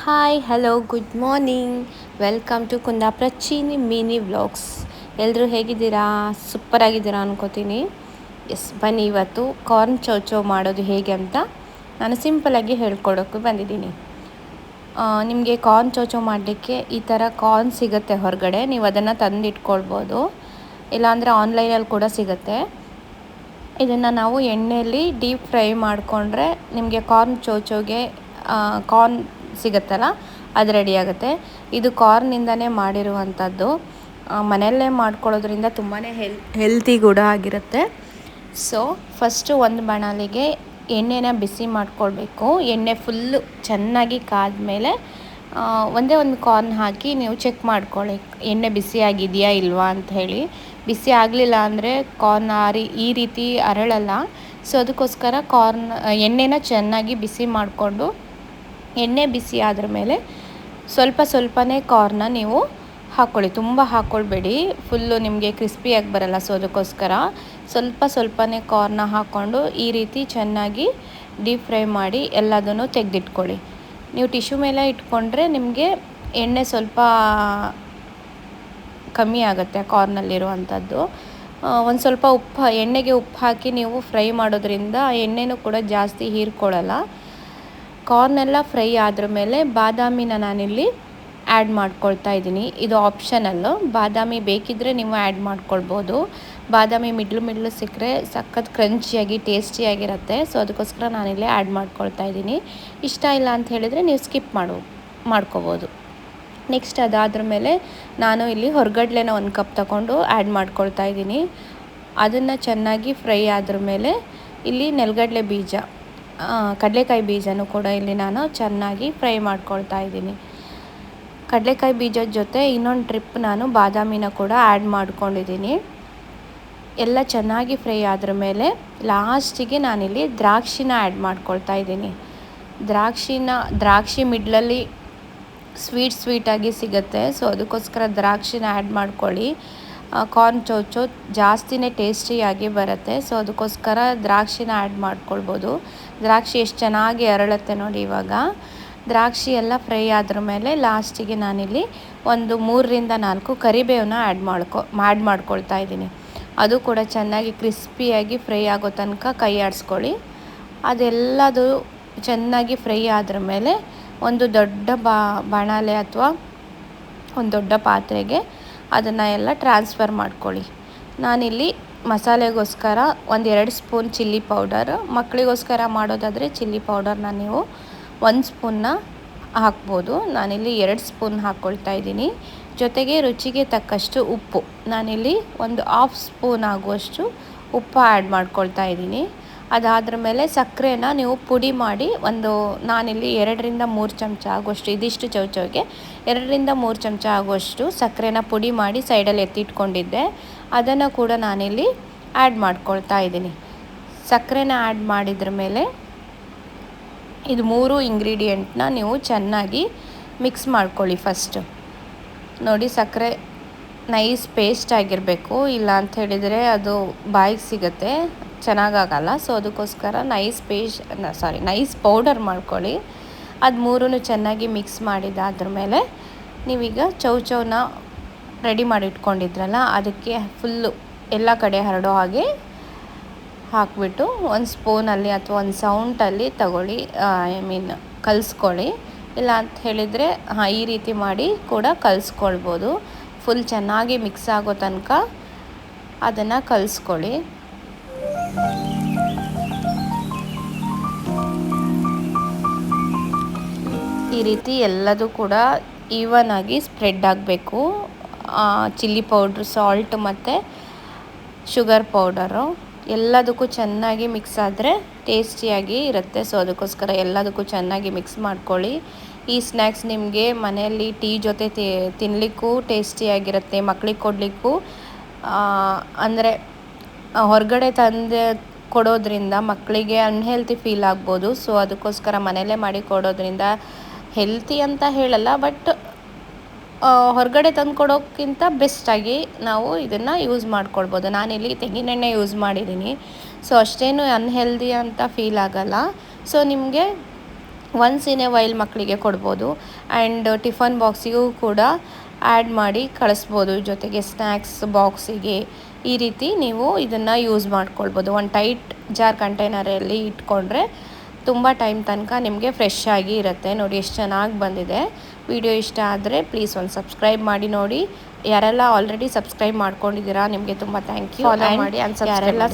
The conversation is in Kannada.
Hi hello good morning welcome to Kundapura Cheeni mini vlogs ಎಲ್ಲರೂ ಹೇಗಿದ್ದೀರಾ? ಸೂಪರ್ ಆಗಿದ್ದೀರಾ ಅನ್ಕೋತೀನಿ. ಎಸ್ ಬನ್ನಿ ಇವತ್ತು ಕಾರ್ನ್ ಚೌಚೌ ಮಾಡೋದು ಹೇಗೆ ಅಂತ ನಾನು ಸಿಂಪಲಾಗಿ ಹೇಳ್ಕೊಡೋಕ್ಕೆ ಬಂದಿದ್ದೀನಿ. ನಿಮಗೆ ಕಾರ್ನ್ ಚೌಚೌ ಮಾಡಲಿಕ್ಕೆ ಈ ಥರ ಕಾರ್ನ್ ಸಿಗುತ್ತೆ ಹೊರಗಡೆ. ನೀವು ಅದನ್ನು ತಂದಿಟ್ಕೊಳ್ಬೋದು. ಇಲ್ಲಾಂದರೆ ಆನ್ಲೈನಲ್ಲಿ ಕೂಡ ಸಿಗುತ್ತೆ. ಇದನ್ನು ನಾವು ಎಣ್ಣೆಯಲ್ಲಿ ಡೀಪ್ ಫ್ರೈ ಮಾಡಿಕೊಂಡ್ರೆ ನಿಮಗೆ ಕಾರ್ನ್ ಚೌಚೌಗೆ ಕಾರ್ನ್ ಸಿಗುತ್ತಲ್ಲ, ಅದು ರೆಡಿ ಆಗುತ್ತೆ. ಇದು ಕಾರ್ನಿಂದನೇ ಮಾಡಿರುವಂಥದ್ದು. ಮನೆಯಲ್ಲೇ ಮಾಡ್ಕೊಳ್ಳೋದ್ರಿಂದ ತುಂಬಾ ಹೆಲ್ ಹೆಲ್ತಿ ಕೂಡ ಆಗಿರುತ್ತೆ. ಸೊ ಫಸ್ಟು ಒಂದು ಬಾಣಲಿಗೆ ಎಣ್ಣೆನ ಬಿಸಿ ಮಾಡ್ಕೊಳ್ಬೇಕು. ಎಣ್ಣೆ ಫುಲ್ಲು ಚೆನ್ನಾಗಿ ಕಾದ್ಮೇಲೆ ಒಂದೇ ಒಂದು ಕಾರ್ನ್ ಹಾಕಿ ನೀವು ಚೆಕ್ ಮಾಡ್ಕೊಳ್ಳಿ. ಎಣ್ಣೆ ಬಿಸಿ ಆಗಿದೆಯಾ ಇಲ್ವಾ ಅಂತ ಹೇಳಿ. ಬಿಸಿ ಆಗಲಿಲ್ಲ ಅಂದರೆ ಕಾರ್ನ್ ಆ ಈ ರೀತಿ ಅರಳಲ್ಲ. ಸೊ ಅದಕ್ಕೋಸ್ಕರ ಕಾರ್ನ್ ಎಣ್ಣೆನ ಚೆನ್ನಾಗಿ ಬಿಸಿ ಮಾಡಿಕೊಂಡು ಎಣ್ಣೆ ಬಿಸಿ ಆದ್ರ ಮೇಲೆ ಸ್ವಲ್ಪ ಸ್ವಲ್ಪನೇ ಕಾರ್ನ ನೀವು ಹಾಕ್ಕೊಳ್ಳಿ ತುಂಬ ಹಾಕ್ಕೊಳ್ಬೇಡಿ ಫುಲ್ಲು ನಿಮಗೆ ಕ್ರಿಸ್ಪಿಯಾಗಿ ಬರಲ್ಲ. ಸೊ ಅದಕ್ಕೋಸ್ಕರ ಸ್ವಲ್ಪ ಸ್ವಲ್ಪನೇ ಕಾರ್ನ ಹಾಕ್ಕೊಂಡು ಈ ರೀತಿ ಚೆನ್ನಾಗಿ ಡೀಪ್ ಫ್ರೈ ಮಾಡಿ ಎಲ್ಲದನ್ನು ತೆಗೆದಿಟ್ಕೊಳ್ಳಿ. ನೀವು ಟಿಶ್ಯೂ ಮೇಲೆ ಇಟ್ಕೊಂಡ್ರೆ ನಿಮಗೆ ಎಣ್ಣೆ ಸ್ವಲ್ಪ ಕಮ್ಮಿ ಆಗುತ್ತೆ ಕಾರ್ನಲ್ಲಿರುವಂಥದ್ದು ಒಂದು ಸ್ವಲ್ಪ ಉಪ್ಪು, ಎಣ್ಣೆಗೆ ಉಪ್ಪು ಹಾಕಿ ನೀವು ಫ್ರೈ ಮಾಡೋದ್ರಿಂದ ಎಣ್ಣೆನೂ ಕೂಡ ಜಾಸ್ತಿ ಹೀರ್ಕೊಳ್ಳಲ್ಲ. ಕಾರ್ನೆಲ್ಲ ಫ್ರೈ ಆದ್ರ ಮೇಲೆ ಬಾದಾಮಿನ ನಾನಿಲ್ಲಿ ಆ್ಯಡ್ ಮಾಡ್ಕೊಳ್ತಾ ಇದ್ದೀನಿ. ಇದು ಆಪ್ಷನಲ್ಲು ಬಾದಾಮಿ ಬೇಕಿದ್ದರೆ ನೀವು ಆ್ಯಡ್ ಮಾಡ್ಕೊಳ್ಬೋದು. ಬಾದಾಮಿ ಮಿಡ್ಲು ಮಿಡ್ಲು ಸಿಕ್ಕರೆ ಸಖತ್ ಕ್ರಂಚಿಯಾಗಿ, ಟೇಸ್ಟಿಯಾಗಿರುತ್ತೆ. ಸೊ ಅದಕ್ಕೋಸ್ಕರ ನಾನಿಲ್ಲಿ ಆ್ಯಡ್ ಮಾಡ್ಕೊಳ್ತಾ ಇದ್ದೀನಿ. ಇಷ್ಟ ಇಲ್ಲ ಅಂತ ಹೇಳಿದರೆ ನೀವು ಸ್ಕಿಪ್ ಮಾಡು, ಮಾಡ್ಕೋಬೋದು. ನೆಕ್ಸ್ಟ್ ಅದಾದ್ರ ಮೇಲೆ ನಾನು ಇಲ್ಲಿ ಹೊರಗಡ್ಲೆನ ಒಂದು ಕಪ್ ತಗೊಂಡು ಆ್ಯಡ್ ಮಾಡ್ಕೊಳ್ತಾ ಇದ್ದೀನಿ. ಅದನ್ನು ಚೆನ್ನಾಗಿ ಫ್ರೈ ಆದ್ರ ಮೇಲೆ ಇಲ್ಲಿ ನೆಲಗಡಲೆ ಬೀಜ. ಕಡಲೆಕಾಯಿ ಬೀಜನೂ ಕೂಡ ಇಲ್ಲಿ ನಾನು ಚೆನ್ನಾಗಿ ಫ್ರೈ ಮಾಡ್ಕೊಳ್ತಾ ಇದ್ದೀನಿ. ಕಡಲೆಕಾಯಿ ಬೀಜದ ಜೊತೆ ಇನ್ನೊಂದು ಟ್ರಿಪ್ ನಾನು ಬಾದಾಮಿನ ಕೂಡ ಆ್ಯಡ್ ಮಾಡ್ಕೊಂಡಿದ್ದೀನಿ. ಎಲ್ಲ ಚೆನ್ನಾಗಿ ಫ್ರೈ ಆದ್ರ ಮೇಲೆ ಲಾಸ್ಟಿಗೆ ನಾನಿಲ್ಲಿ ದ್ರಾಕ್ಷಿನ ಆ್ಯಡ್ ಮಾಡ್ಕೊಳ್ತಾ ಇದ್ದೀನಿ. ದ್ರಾಕ್ಷಿನ, ದ್ರಾಕ್ಷಿ ಮಿಡ್ಲಲ್ಲಿ ಸ್ವೀಟ್ ಸ್ವೀಟಾಗಿ ಸಿಗುತ್ತೆ, ಸೊ ಅದಕ್ಕೋಸ್ಕರ ದ್ರಾಕ್ಷಿನ ಆ್ಯಡ್ ಮಾಡ್ಕೊಳ್ಳಿ. ಕಾರ್ನ್ ಚೌಚೋ ಜಾಸ್ತಿನೇ ಟೇಸ್ಟಿಯಾಗಿ ಬರುತ್ತೆ. ಸೊ ಅದಕ್ಕೋಸ್ಕರ ದ್ರಾಕ್ಷಿನ ಆ್ಯಡ್ ಮಾಡ್ಕೊಳ್ಬೋದು. ದ್ರಾಕ್ಷಿ ಎಷ್ಟು ಚೆನ್ನಾಗಿ ಅರಳುತ್ತೆ ನೋಡಿ ಇವಾಗ. ದ್ರಾಕ್ಷಿ ಎಲ್ಲ ಫ್ರೈ ಆದ್ರ ಮೇಲೆ ಲಾಸ್ಟಿಗೆ ನಾನಿಲ್ಲಿ ಒಂದು ಮೂರರಿಂದ ನಾಲ್ಕು ಕರಿಬೇವನ್ನ ಆ್ಯಡ್ ಮಾಡ್ಕೊ ಆ್ಯಡ್ ಮಾಡ್ಕೊಳ್ತಾ ಇದ್ದೀನಿ. ಅದು ಕೂಡ ಚೆನ್ನಾಗಿ ಕ್ರಿಸ್ಪಿಯಾಗಿ ಫ್ರೈ ಆಗೋ ತನಕ ಕೈ ಆಡಿಸ್ಕೊಳ್ಳಿ. ಅದೆಲ್ಲದು ಚೆನ್ನಾಗಿ ಫ್ರೈ ಆದ್ರ ಮೇಲೆ ಒಂದು ದೊಡ್ಡ ಬಾ, ಬಾಣಲೆ ಅಥವಾ ಒಂದು ದೊಡ್ಡ ಪಾತ್ರೆಗೆ ಅದನ್ನು ಎಲ್ಲ ಟ್ರಾನ್ಸ್ಫರ್ ಮಾಡ್ಕೊಳ್ಳಿ. ನಾನಿಲ್ಲಿ ಮಸಾಲೆಗೋಸ್ಕರ ಒಂದೆರಡು ಸ್ಪೂನ್ ಚಿಲ್ಲಿ ಪೌಡರ್ ಮಕ್ಕಳಿಗೋಸ್ಕರ ಮಾಡೋದಾದರೆ ಚಿಲ್ಲಿ ಪೌಡರ್ನ ನೀವು ಒಂದು ಸ್ಪೂನ್ನ ಹಾಕ್ಬೋದು. ನಾನಿಲ್ಲಿ ಎರಡು ಸ್ಪೂನ್ ಹಾಕ್ಕೊಳ್ತಾ ಇದ್ದೀನಿ. ಜೊತೆಗೆ ರುಚಿಗೆ ತಕ್ಕಷ್ಟು ಉಪ್ಪು. ನಾನಿಲ್ಲಿ ಒಂದು ಹಾಫ್ ಸ್ಪೂನ್ ಆಗುವಷ್ಟು ಉಪ್ಪು ಆ್ಯಡ್ ಮಾಡ್ಕೊಳ್ತಾ ಇದ್ದೀನಿ. ಅದಾದ್ರ ಮೇಲೆ ಸಕ್ಕರೆನ ನೀವು ಪುಡಿ ಮಾಡಿ ಒಂದು ನಾನಿಲ್ಲಿ ಎರಡರಿಂದ ಮೂರು ಚಮಚ ಆಗುವಷ್ಟು, ಇದಿಷ್ಟು ಚೌಚೌಗೆ ಎರಡರಿಂದ ಮೂರು ಚಮಚ ಆಗುವಷ್ಟು ಸಕ್ಕರೆನ ಪುಡಿ ಮಾಡಿ ಸೈಡಲ್ಲಿ ಎತ್ತಿಟ್ಕೊಂಡಿದ್ದೆ. ಅದನ್ನು ಕೂಡ ನಾನಿಲ್ಲಿ ಆ್ಯಡ್ ಮಾಡ್ಕೊಳ್ತಾ ಇದ್ದೀನಿ. ಸಕ್ಕರೆನ ಆ್ಯಡ್ ಮಾಡಿದ್ರ ಮೇಲೆ ಇದು ಮೂರು ಇಂಗ್ರೀಡಿಯೆಂಟ್ನ ನೀವು ಚೆನ್ನಾಗಿ ಮಿಕ್ಸ್ ಮಾಡ್ಕೊಳ್ಳಿ ಫಸ್ಟು. ನೋಡಿ, ಸಕ್ಕರೆ ನೈಸ್ ಪೇಸ್ಟ್ ಆಗಿರಬೇಕು. ಇಲ್ಲ ಅಂತ ಹೇಳಿದರೆ ಅದು ಬಾಯಿಗೆ ಸಿಗುತ್ತೆ. ಚೆನ್ನಾಗಾಗಲ್ಲ. ಸೊ ಅದಕ್ಕೋಸ್ಕರ nice paste sorry nice powder ಮಾಡ್ಕೊಳ್ಳಿ. ಅದು ಮೂರೂ ಚೆನ್ನಾಗಿ ಮಿಕ್ಸ್ ಮಾಡಿದ ಅದ್ರ ಮೇಲೆ ನೀವೀಗ ಚೌಚೌನ ರೆಡಿ ಮಾಡಿ ಇಟ್ಕೊಂಡಿದ್ರಲ್ಲ, ಅದಕ್ಕೆ ಫುಲ್ಲು ಎಲ್ಲ ಕಡೆ ಹರಡೋ ಹಾಗೆ ಹಾಕಿಬಿಟ್ಟು ಒಂದು ಸ್ಪೂನಲ್ಲಿ ಅಥವಾ ಒಂದು ಸೌಂಟಲ್ಲಿ ತಗೊಳ್ಳಿ ಐ ಮೀನ್ ಕಲಿಸ್ಕೊಳ್ಳಿ. ಇಲ್ಲ ಅಂತ ಹೇಳಿದರೆ, ಹಾಂ, ಈ ರೀತಿ ಮಾಡಿ ಕೂಡ ಕಲಿಸ್ಕೊಳ್ಬೋದು. ಫುಲ್ ಚೆನ್ನಾಗಿ ಮಿಕ್ಸ್ ಆಗೋ ತನಕ ಅದನ್ನು ಕಲಿಸ್ಕೊಳ್ಳಿ. ಈ ರೀತಿ ಎಲ್ಲದೂ ಕೂಡ ಈವನ್ ಆಗಿ ಸ್ಪ್ರೆಡ್ ಆಗಬೇಕು. ಚಿಲ್ಲಿ ಪೌಡ್ರ್ ಸಾಲ್ಟ್ ಮತ್ತು ಶುಗರ್ ಪೌಡರು ಎಲ್ಲದಕ್ಕೂ ಚೆನ್ನಾಗಿ ಮಿಕ್ಸ್ ಆದರೆ ಟೇಸ್ಟಿಯಾಗಿ ಇರುತ್ತೆ. ಸೊ ಅದಕ್ಕೋಸ್ಕರ ಎಲ್ಲದಕ್ಕೂ ಚೆನ್ನಾಗಿ ಮಿಕ್ಸ್ ಮಾಡ್ಕೊಳ್ಳಿ. ಈ ಸ್ನ್ಯಾಕ್ಸ್ ನಿಮಗೆ ಮನೆಯಲ್ಲಿ ಟೀ ಜೊತೆ ತಿನ್ನಲಿಕ್ಕೂ ಟೇಸ್ಟಿಯಾಗಿರುತ್ತೆ ಮಕ್ಳಿಗೆ ಕೊಡಲಿಕ್ಕೂ. ಅಂದರೆ ಹೊರಗಡೆ ತಂದೆ ಕೊಡೋದ್ರಿಂದ ಮಕ್ಕಳಿಗೆ ಅನ್ಹೆಲ್ತಿ ಫೀಲ್ ಆಗ್ಬೋದು. ಸೊ ಅದಕ್ಕೋಸ್ಕರ ಮನೆಯಲ್ಲೇ ಮಾಡಿ ಕೊಡೋದ್ರಿಂದ ಹೆಲ್ತಿ ಅಂತ ಹೇಳಲ್ಲ ಬಟ್ ಹೊರಗಡೆ ತಂದು ಕೊಡೋಕ್ಕಿಂತ ಬೆಸ್ಟಾಗಿ ನಾವು ಇದನ್ನು ಯೂಸ್ ಮಾಡ್ಕೊಳ್ಬೋದು. ನಾನಿಲ್ಲಿ ತೆಂಗಿನೆಣ್ಣೆ ಯೂಸ್ ಮಾಡಿದ್ದೀನಿ. ಸೊ ಅಷ್ಟೇನು ಅನ್ಹೆಲ್ದಿ ಅಂತ ಫೀಲ್ ಆಗಲ್ಲ. ಸೊ ನಿಮಗೆ ಒನ್ಸ್ ಇನ್ ಎ ವೈಲ್ ಮಕ್ಕಳಿಗೆ ಕೊಡ್ಬೋದು. ಆ್ಯಂಡ್ ಟಿಫನ್ ಬಾಕ್ಸಿಗೂ ಕೂಡ ಆ್ಯಡ್ ಮಾಡಿ ಕಳಿಸ್ಬೋದು ಜೊತೆಗೆ ಸ್ನ್ಯಾಕ್ಸ್ ಬಾಕ್ಸಿಗೆ. ಈ ರೀತಿ ನೀವು ಇದನ್ನು ಯೂಸ್ ಮಾಡ್ಕೊಳ್ಬೋದು. ಒಂದು ಟೈಟ್ ಜಾರ್ ಕಂಟೈನರಲ್ಲಿ ಇಟ್ಕೊಂಡ್ರೆ ತುಂಬ ಟೈಮ್ ತನಕ ನಿಮಗೆ ಫ್ರೆಶ್ ಆಗಿ ಇರುತ್ತೆ. ನೋಡಿ ಎಷ್ಟು ಚೆನ್ನಾಗಿ ಬಂದಿದೆ. ವಿಡಿಯೋ ಇಷ್ಟ ಆದರೆ ಪ್ಲೀಸ್ ಒಂದು ಸಬ್ಸ್ಕ್ರೈಬ್ ಮಾಡಿ ನೋಡಿ. ಯಾರೆಲ್ಲ ಆಲ್ರೆಡಿ ಸಬ್ಸ್ಕ್ರೈಬ್ ಮಾಡ್ಕೊಂಡಿದ್ದೀರಾ ನಿಮಗೆ ತುಂಬ ಥ್ಯಾಂಕ್ ಯು. ಫಾಲೋ ಮಾಡಿ ಮಾಡಿ, ಯಾರೆಲ್ಲ